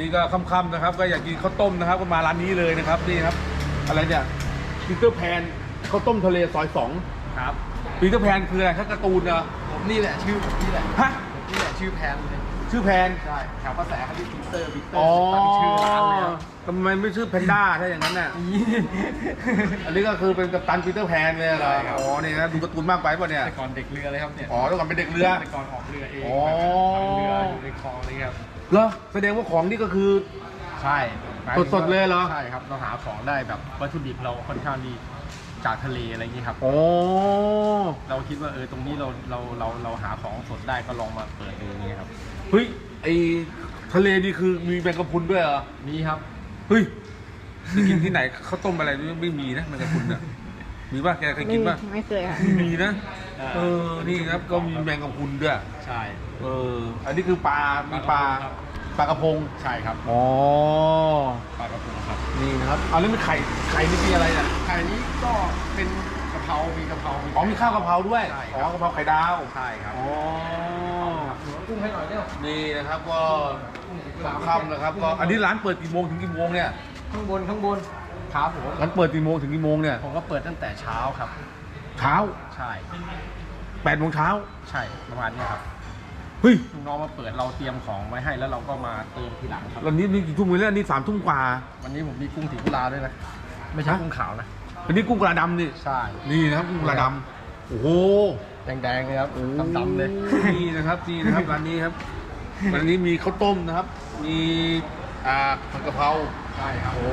นี่ก็ค่ำๆนะครับ ก็อยากกินข้าวต้มนะครับก็มาร้านนี้เลยนะครับนี่ครับ อะไรเนี่ยปีเตอร์แพนข้าวต้มทะเลซอยสองครับปีเตอร์แพนคืออะไรครับการ์ตูนเหรอผมนี่แหละชื่อผมนี่แหละฮะผมนี่แหละชื่อแพนเลยชื่อแพนใช่แถวกระแสเขาเรียกวิกเตอร์วิกเตออ๋อร์ตั้งชื่อร้านเลยครับทำไมไม่ชื่อแพนด้าถ้าอย่างนั้นน่ะอันนี้ก็คือเป็นกัปตันปีเตอร์แพนเลยเหรอใช่ครับ อ๋อนี่นะดูการ์ตูนมากไปป่ะเนี่ยแต่ก่อนเด็กเรือเลยครับเนี่ยอ๋อแล้วก่อนเป็นเด็กเรือแต่ก่อนออกเรือเองอ๋อแบบทำเรืออยู่ในคลองเลยครับ เหรอแสดงว่าของนี่ก็คือ ใช่สดๆเลยเหรอ ใช่ครับเราหาของได้แบบวัตถุดิบเราค่อนข้างดีจากทะเลอะไรอย่างนี้ครับ อ๋อเราคิดว่าเออตรงนี้เราเราเราเราหาของสดได้ก็ลองมาเปิดดูอย่างนี้ครับ เฮ้ยไอทะเลนี่คือมีแมงกะพรุนด้วยเหรอนี่ครับ เฮ้ยไปกินที่ไหนข้าวต้มอะไรนี่ไม่มีนะแมงกะพรุนอะมีป่ะแกเคยกินป่ะไม่ไม่เคยค่ะ ไม่มีนะอ่า เออนี่ครับก็มีแมงกะพรุนด้วยใช่ เออ อันนี้คือปลา มีปลาครับปลากระพงใช่ครับอ๋อปลากระพงครับ นี่นะครับเอาแล้วมีไข่ไข่นี่มีอะไรเนี่ยไข่นี้ก็เป็นกะเพรา มีกะเพราอ๋อมีข้าวกะเพราด้วยใช่คอ๋รัอบกะเพราไข่ดาวใช่ครับอ๋อหนูกุ้งให้หน่อยเร็วนี่นะครับก็ค่ำๆนะครับก็อันนี้ร้านเปิดกี่โมงถึงกี่โมงเนี่ยข้างบนข้างบนครับผมร้านเปิดกี่โมงถึงกี่โมงเนี่ยผมก็เปิดตั้งแต่เช้าครับ เช้าใช่ แปดโมงเช้าใช่ประมาณนี้ครับเฮ้ยลูกน้องมาเปิดเราเตรียมของไว้ให้แล้วเราก็มาเติมทีหลังครับวันนี้นี่กี่ทุ่มแล้วอันนี้สามทุ่มกว่า วันนี้ผมมีกุ้งสีกุลาด้วยนะ ไม่ใช่ฮะ กุ้งขาวนะ อันนี้กุ้งกระดำนี่ใช่ นี่นะครับกุ้งกระดำโอ้โหแดงๆเลยครับดำๆเลย นี่นะครับนี่นะครับร้านนี้ครับวันนี้มีข้าวต้มนะครับ มีอ่าผัดกะเพราใช่ครับโอ้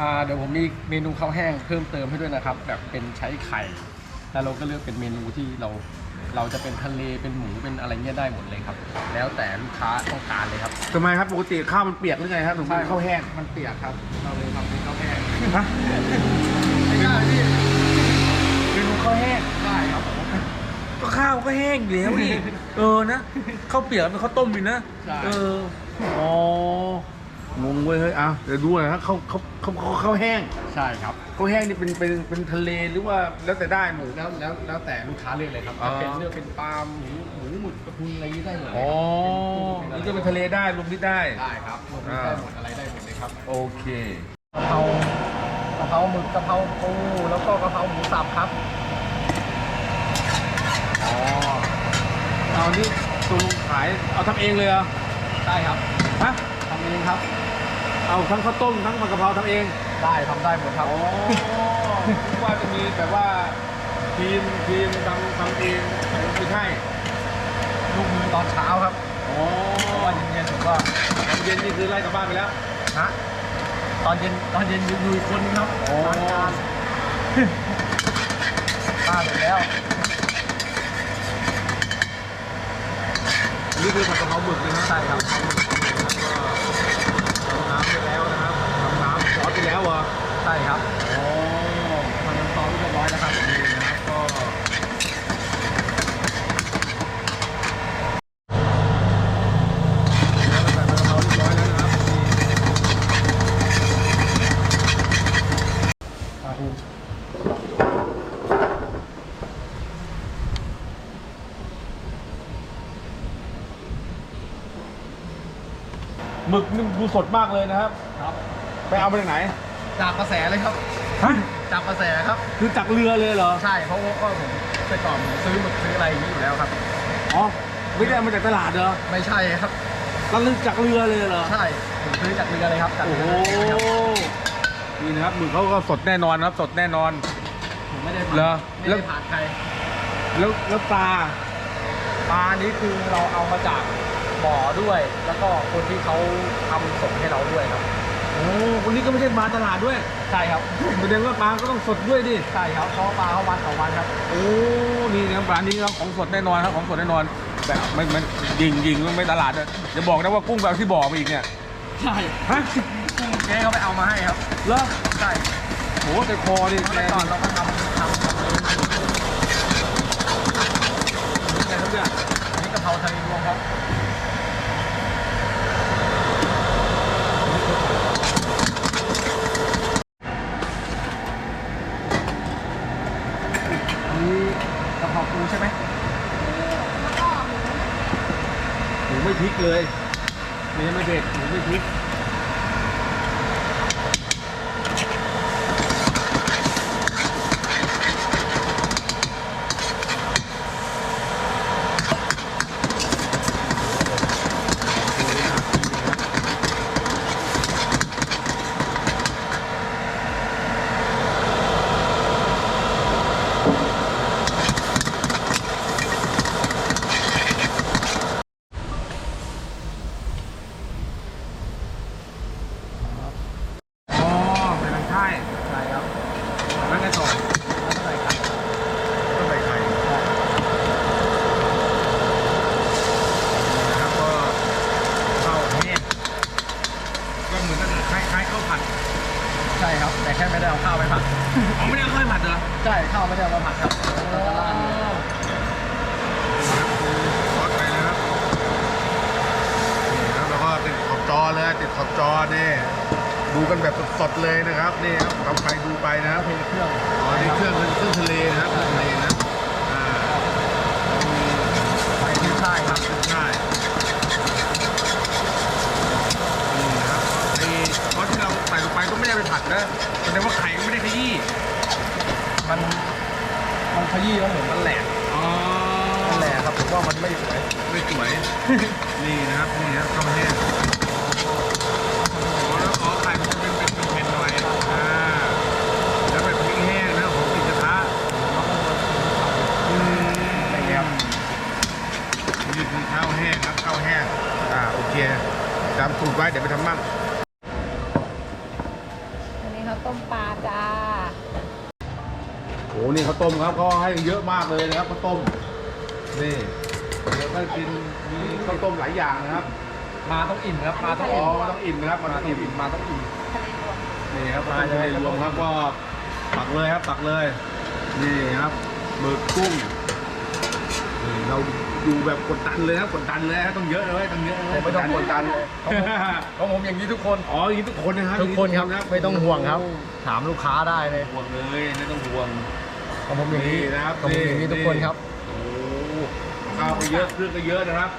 อ่าเดี๋ยวผมมีเมนูข้าวแห้งเพิ่มเติมให้ด้วยนะครับ แบบเป็นใช้ไข่ แล้วเราก็เลือกเป็นเมนูที่เราเราจะเป็นทะเลเป็นหมูเป็นอะไรเงี้ยได้หมดเลยครับ แล้วแต่ลูกค้าต้องการเลยครับทำไมครับปกติข้าวมันเปียกหรือไงครับถึงเป็นข้าวแห้งมันเปียกครับ เราเลยทำเป็นข้าวแห้งฮะไม่ได้พี่เมนูข้าวแห้งได้ครับผมก็ข้าวก็แห้งอยู่แล้วนี่เออนะข้าวเปียกเป็นข้าวต้มอยู่นะใช่เอออ๋องง เว้ยเฮ้ยอะเดี๋ยวดูหน่อยครับข้าวข้าวข้าวข้าวข้าวแห้งใช่ครับข้าวแห้งนี่เป็นเป็นเป็นทะเลหรือว่าแล้วแต่ได้หมูแล้วแล้วแล้วแต่ลูกค้าเลือกเลยครับอ๋อ จะเป็นเลือกเป็นปลาหมูหมูหมึกกระพุนอะไรนี้ได้หมดเลยอ๋อครับนี่ก็เป็นทะเลได้รวมมิตรได้ ได้ครับรวมมิตรได้หมดอะไรได้หมดเลยครับ โอเค กะเพรากะเพราหมึกกะเพราปูแล้วก็กะเพราหมูสับครับ อ๋อเอานี่ตัวลุงขายเอาทำเองเลยเหรอ ได้ครับฮะทำเองครับ เอาทั้งข้าวต้มทั้งผัดกะเพราทำเองได้ทำได้หมดครับอ๋อว่าจะมีแบบว่าทีมทีมทำทำเองไม่ใช่ลูกมือตอนเช้าครับอ๋อเพราะว่าเย็นๆผมก็ตอนเย็นนี่คือไล่กลับบ้านไปแล้ว ฮะตอนเย็นตอนเย็นอยู่อีกคนนึงครับโอ้ ล้างจานป้าเสร็จแล้วอันนี่คือผัดกะเพราหมึกเลยนะใช่ครับ ทำน้ำไปแล้วนะครับทำน้ำซอสไป แล้วเหรอใช่ครับอ๋อมันน้ำซอสเรียบร้อยแล้วครับนี่นะครับก็แล้วก็ใส่ผัดกะเพราเรียบร้อยแล้วนะครับนี่ปลาทูหมึกนี่ดูสดมากเลยนะครับ ครับ ไปเอามาจากไหนจากกระแสเลยครับฮะจากกระแสครับ คือจากเรือเลยเหรอ ใช่เพราะว่าก็ผมแต่ก่อนผมซื้อหมึกซื้ออะไรอย่างนี้อยู่แล้วครับ อ๋อ ไม่ได้เอามาจากตลาดเหรอไม่ใช่ครับเราเลือกจากเรือเลยเหรอ ใช่ผมซื้อจากเรือเลยครับจากโอ้เรืโหอเลยครับนี่นะครับหมึกเขาก็สดแน่นอนนะครับ สดแน่นอน ผมไม่ได้เหรอ ไม่ได้ผ่านใครแล้วแล้วปลาปลานี้คือเราเอามาจากบ่อด้วย แล้วก็คนที่เขาทำส่งให้เราด้วยครับ โอ้คนนี้ก็ไม่ใช่มาตลาดด้วยใช่ครับแสดงว่าปลาก็ต้องสดด้วยดิใช่ครับเพราะว่าปลาเขาวันต่อวันครับ โอ้นี่นะครับร้านนี้ครับของสดแน่นอนครับของสดแน่นอนแบบไม่ไม่ยิงยิงไม่ตลาดเลยอย่าบอกนะว่ากุ้งแบบที่บอกมาอีกเนี่ยใช่ฮะเจ๊เขาไปเอามาให้ครับเหรอใช่โหแต่คอนี่เมื่แกอก่อนเราก็ทำทำทำเองแกครับเนี่ยอันนี้กะเพราทะเลรวมครับ อันนี้กะเพรา ปูใช่ไหมโหไม่พริกเลยนี่ไม่เด็ดหมูไม่พริก อ๋อเป็นทางใช่ ใช่ครับ แล้วไงต่อ แล้วใส่ไข่ ก็ใส่ไข่นะครับก็ข้าวแห้งก็เหมือนกันคล้ายๆข้าวผัด ใช่ครับ แต่แค่ไม่ได้เอาข้าวไปผัด อ๋อไม่ได้เอาข้าวผัดเหรอ ใช่ข้าวไม่ได้เอามาผัดครับเราจะราดเลยซอสไปนะครับนี่ครับแล้วก็ติดขอบจอเลยติดขอบจอนี่ดูกันแบบสดๆเลยนะครับนี่ครับทำใครดูไปนะครับเทเครื่องอ๋อนี่เครื่องเป็นเครื่องทะเลนะครับเครื่องทะเลนะอ่าใส่ที่ใช่ครับใช่นี่นะครับไอ้ซอสที่เราใส่ลงไปก็ไม่ได้ไปผัดนะแสดงว่าไข่ก็ไม่ได้ขยี้ มันมันขยี้แล้วเหมือนมันแหลกอ๋อมันแหลกครับผมว่ามันไม่สวยไม่สวย นี่นะครับ นี่นะครับข้าวแห้งอ๋อแล้วอ๋อไข่มันจะเป็นเป็นแผ่นๆหน่อยอ่าแล้วแบบพริกแห้งนะของติดกระทะอืม อะไรเงี้ยครับนี่คือข้าวแห้งครับข้าวแห้ง อ่าโอเคจำสูตรไว้เดี๋ยวไปทำมั่งอันนี้เขาต้มปลาจ้า โอ้นี่ข้าวต้มครับเขาให้เยอะมากเลยนะครับข้าวต้มนี่แล้วก็กินมีข้าวต้มหลายอย่างนะครับมาต้องอิ่มครับมาต้องอ๋ออิ่มมันต้องอิ่มนะครับมันมาต้องต้องอิ่มอิ่มมาต้องอิ่มทะเลรวมนี่ครับมาจะให้รวมครับก็ตักเลยครับตักเลย นี่ครับหมึกกุ้งนี่เราดูแบบกดดันเลยครับกดดันเลยครับต้องเยอะเลยต้องเยอะเลยผมไม่ต้องกดดันเลยของผมของผมอย่างนี้ทุกคน อ๋ออย่างนี้ทุกคนนะครับทุกคนครับ ไม่ต้องห่วงครับ ถามลูกค้าได้เลย ห่วงเลยไม่ต้องห่วง ของผมอย่างนี้นี่นะครับของผมอย่างนี้นี่ทุกคนครับโอ้ข้าวก็เยอะเครื่องก็เยอะนะครับ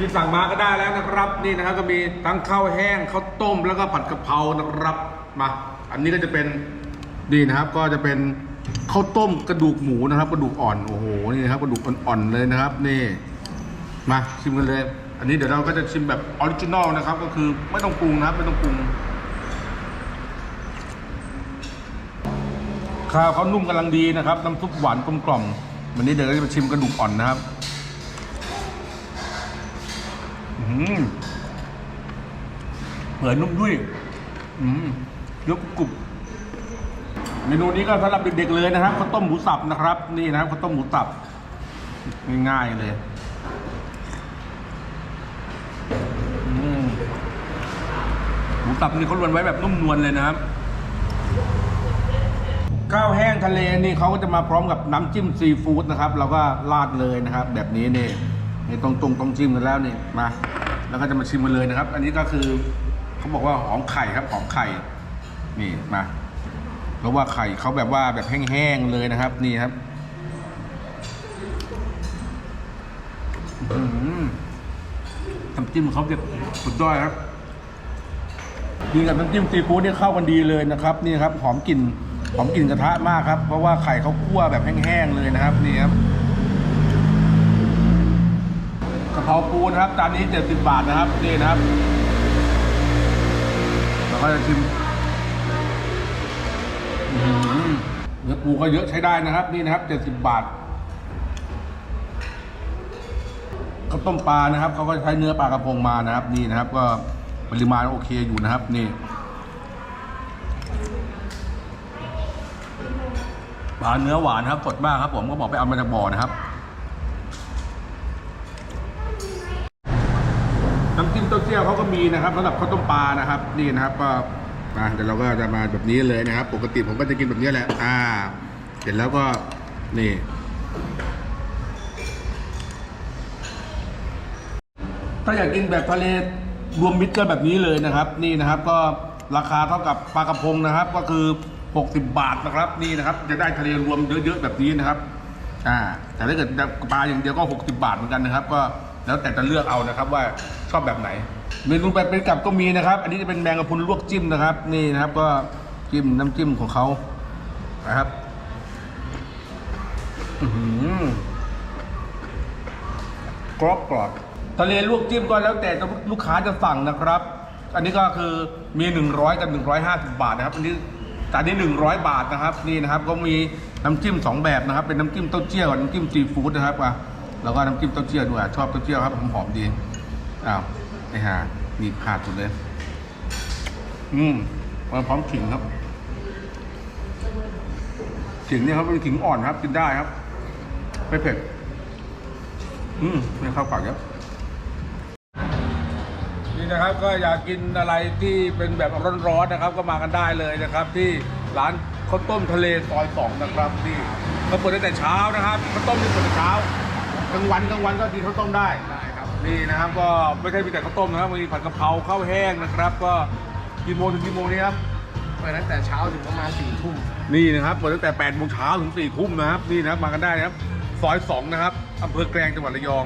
ที่สั่งมาก็ได้แล้วนะครับ นี่นะครับก็มีทั้งข้าวแห้งข้าวต้มแล้วก็ผัดกะเพรานะครับมา อันนี้ก็จะเป็นนี่นะครับ ก็จะเป็นข้าวต้มกระดูกหมูนะครับ กระดูกอ่อนโอ้โหนี่นะครับกระดูกอ่อนๆเลยนะครับ นี่มาชิมกันเลย อันนี้เดี๋ยวเราก็จะชิมแบบออริจินอลนะครับ ก็คือไม่ต้องปรุงนะครับ ไม่ต้องปรุงข้าวเขานุ่มกำลังดีนะครับ น้ำซุปหวานกลมกล่อมวันนี้เดี๋ยวเราจะมาชิมกระดูกอ่อนนะครับ อื้อหือ เปื่อยนุ่มด้วยอืมยกกรุบเมนูนี้ก็สำหรับเด็กๆเลยนะครับข้าวต้มหมูสับนะครับ นี่นะครับข้าวต้มหมูสับง่ายๆเลยหมูสับนี่เขาลวนไว้แบบนุ่มนวลเลยนะครับข้าวแห้งทะเลนี่เขาก็จะมาพร้อมกับน้ำจิ้มซีฟู้ดนะครับ เราก็ราดเลยนะครับ แบบนี้นี่นี่ตรงตรงต้องจิ้มกันแล้วนี่มา แล้วก็จะมาชิมกันเลยนะครับ อันนี้ก็คือเขาบอกว่าหอมไข่ครับหอมไข่ นี่มาเพราะว่าไข่เขาแบบว่าแบบแห้งๆเลยนะครับ นี่ครับน้ำจิ้มเขาเด็ดสุดยอดครับกินกับน้ำจิ้มซีฟู้ดนี่เข้ากันดีเลยนะครับ นี่ครับหอมกลิ่นหอมกลิ่นกระทะมากครับ เพราะว่าไข่เขาคั่วแบบแห้งๆเลยนะครับ นี่ครับ กะ เพราปูนะครับจานนี้ 70 บาทนะครับนี่นะครับเราก็จะชิมเนื้อปูก็เยอะใช้ได้นะครับ นี่นะครับเจ็ดสิบบาทข้าวต้มปลานะครับเขาก็ใช้เนื้อปลากระพงมานะครับ นี่นะครับ ก็ปริมาณโอเคอยู่นะครับ นี่ปลาเนื้อหวานครับสดมากครับ ผมก็บอกไปเอามาจากบ่อนะครับ น้ำจิ้ม เจียวเขาก็มีนะครับสำหรับข้าวต้มปลานะครับนี่นะครับก็มาเดี๋ยวเราก็จะมาแบบนี้เลยนะครับ ปกติผมก็จะกินแบบนี้แหละ อ่า เสร็จแล้วก็นี่ถ้าอยากกินแบบทะเลรวมมิตรก็แบบนี้เลยนะครับ นี่นะครับก็ราคาเท่ากับปลากระพงนะครับ ก็คือ 60 บาทนะครับนี่นะครับ จะได้ทะเลรวมเยอะๆแบบนี้นะครับ อ่า แต่ถ้าเกิดปลาอย่างเดียวก็ 60 บาทเหมือนกันนะครับ ก็แล้วแต่จะเลือกเอานะครับว่าชอบแบบไหน เมนูแบบเป็นกับก็มีนะครับ อันนี้จะเป็นแมงกะพรุนลวกจิ้มนะครับ นี่นะครับก็จิ้มน้ำจิ้มของเขานะครับอื้อหือกรอบกรอบทะเลลวกจิ้มก็แล้วแต่ลูกค้าจะสั่งนะครับ อันนี้ก็คือมี 100 กับ 150 บาทนะครับ อันนี้จานนี้ 100 บาทนะครับ นี่นะครับก็มีน้ำจิ้ม 2 แบบนะครับ เป็นน้ำจิ้มเต้าเจี้ยวน้ำจิ้มซีฟู้ดนะครับอะแล้วก็น้ำจิ้มเต้าเจี้ยวด้วยชอบเต้าเจี้ยวครับหอมๆดีอ้าว ไอ้ห่ามีขาดสุดเลย อืมมาพร้อมขิงครับขิงเนี่ยครับเป็นขิงอ่อนครับ กินได้ครับ ไม่เผ็ด อืมไม่เข้าปากครับนี่นะครับ ก็อยากกินอะไรที่เป็นแบบร้อนๆนะครับ ก็มากันได้เลยนะครับ ที่ร้านข้าวต้มทะเลซอยสองนะครับที่เขาเปิดตั้งแต่เช้านะครับข้าวต้มนี่เปิดแต่เช้ากลางวันกลางวันก็กินข้าวต้มได้ได้ครับ นี่นะครับก็ไม่ใช่มีแต่ข้าวต้มนะครับมีผัดกะเพราข้าวแห้งนะครับ ก็กี่โมงถึงกี่โมงนี่ครับเปิดตั้งแต่เช้าถึงประมาณสี่ทุ่มนี่นะครับเปิดตั้งแต่8โมงเช้าถึง4ทุ่มนะครับนี่นะครับมากันได้นะครับซอย2นะครับอำเภอแกลงจังหวัดระยอง